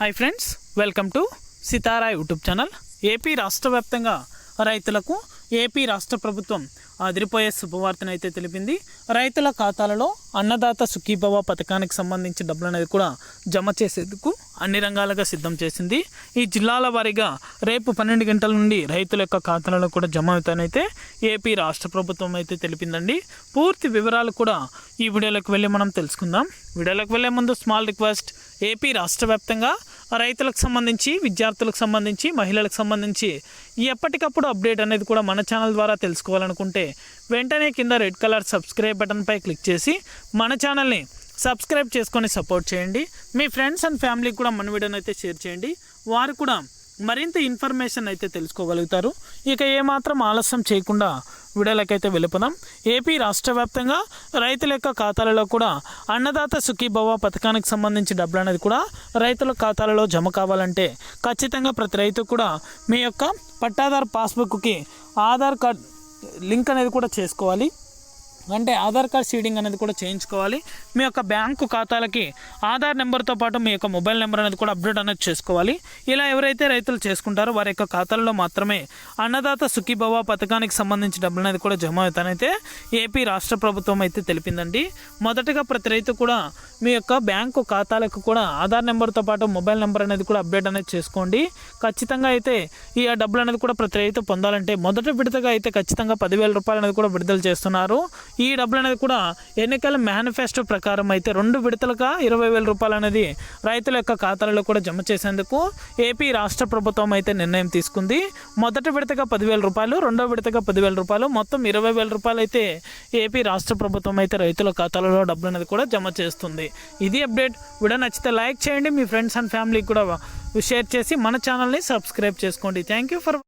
Hi friends welcome to Sitara YouTube channel AP రాష్ట్ర వ్యాప్తంగా రైతులకు ఏపీ రాష్ట్ర ప్రభుత్వం అదిరిపోయే శుభవార్తను అయితే తెలిపింది. రైతుల ఖాతాలలో అన్నదాత సుఖీభవ పథకానికి సంబంధించి డబ్బులు అనేది కూడా జమ చేసేందుకు అన్ని రంగాలుగా సిద్ధం చేసింది. ఈ జిల్లాల వారీగా రేపు పన్నెండు గంటల నుండి రైతుల యొక్క ఖాతాలలో కూడా జమ అవుతానైతే ఏపీ రాష్ట్ర ప్రభుత్వం అయితే తెలిపిందండి. పూర్తి వివరాలు కూడా ఈ వీడియోలోకి వెళ్ళి మనం తెలుసుకుందాం. వీడియోలోకి వెళ్ళే ముందు స్మాల్ రిక్వెస్ట్ ఏపీ రాష్ట్ర వ్యాప్తంగా రైతులకు సంబంధించి విద్యార్థులకు సంబంధించి మహిళలకు సంబంధించి ఎప్పటికప్పుడు అప్డేట్ అనేది కూడా మన ఛానల్ ద్వారా తెలుసుకోవాలనుకుంటే వెంటనే కింద రెడ్ కలర్ సబ్స్క్రైబ్ బటన్పై క్లిక్ చేసి మన ఛానల్ని సబ్స్క్రైబ్ చేసుకొని సపోర్ట్ చేయండి. మీ ఫ్రెండ్స్ అండ్ ఫ్యామిలీకి కూడా మన వీడియోని అయితే షేర్ చేయండి. వారు కూడా మరింత ఇన్ఫర్మేషన్ అయితే తెలుసుకోగలుగుతారు. ఇక ఏమాత్రం ఆలస్యం చేయకుండా వీడియోలకైతే వెళ్ళిపోదాం ఏపీ రాష్ట్ర వ్యాప్తంగా రైతుల యొక్క ఖాతాలలో కూడా అన్నదాత సుఖీభవ పథకానికి సంబంధించి డబ్బులు అనేది కూడా రైతుల ఖాతాలలో జమ కావాలంటే ఖచ్చితంగా ప్రతి రైతు కూడా మీ యొక్క పట్టాదారు పాస్బుక్కి ఆధార్ కార్డ్ లింక్ అనేది కూడా చేసుకోవాలి. అంటే ఆధార్ కార్డ్ సీడింగ్ అనేది కూడా చేయించుకోవాలి. మీ యొక్క బ్యాంకు ఖాతాలకి ఆధార్ నెంబర్తో పాటు మీ యొక్క మొబైల్ నెంబర్ అనేది కూడా అప్డేట్ అనేది చేసుకోవాలి. ఇలా ఎవరైతే రైతులు చేసుకుంటారో వారి యొక్క ఖాతాలలో మాత్రమే అన్నదాత సుఖీభవ పథకానికి సంబంధించి డబ్బులు అనేది కూడా జమ అవుతానైతే ఏపీ రాష్ట్ర ప్రభుత్వం అయితే తెలిపిందండి. మొదటగా ప్రతి రైతు కూడా మీ యొక్క బ్యాంకు ఖాతాలకు కూడా ఆధార్ నెంబర్తో పాటు మొబైల్ నెంబర్ అనేది కూడా అప్డేట్ అనేది చేసుకోండి. ఖచ్చితంగా అయితే ఈ డబ్బులు అనేది కూడా ప్రతి రైతు పొందాలంటే మొదటి విడతగా అయితే ఖచ్చితంగా పదివేల రూపాయలు అనేది కూడా విడుదల చేస్తున్నారు. ఈ డబ్బులు అనేది కూడా ఎన్నికల మేనిఫెస్టో ప్రకారం అయితే రెండు విడతలుగా ఇరవై వేల రూపాయలు అనేది రైతుల యొక్క ఖాతాలలో కూడా జమ చేసేందుకు ఏపీ రాష్ట్ర ప్రభుత్వం అయితే నిర్ణయం తీసుకుంది. మొదటి విడతగా పదివేల రూపాయలు రెండో విడతగా పదివేల రూపాయలు మొత్తం ఇరవై వేల రూపాయలు అయితే ఏపీ రాష్ట్ర ప్రభుత్వం అయితే రైతుల ఖాతాలలో డబ్బులు అనేది కూడా జమ చేస్తుంది. ఇది అప్డేట్. వీడియో నచ్చితే లైక్ చేయండి. మీ ఫ్రెండ్స్ అండ్ ఫ్యామిలీకి కూడా షేర్ చేసి మన ఛానల్ని సబ్స్క్రైబ్ చేసుకోండి. Thank you for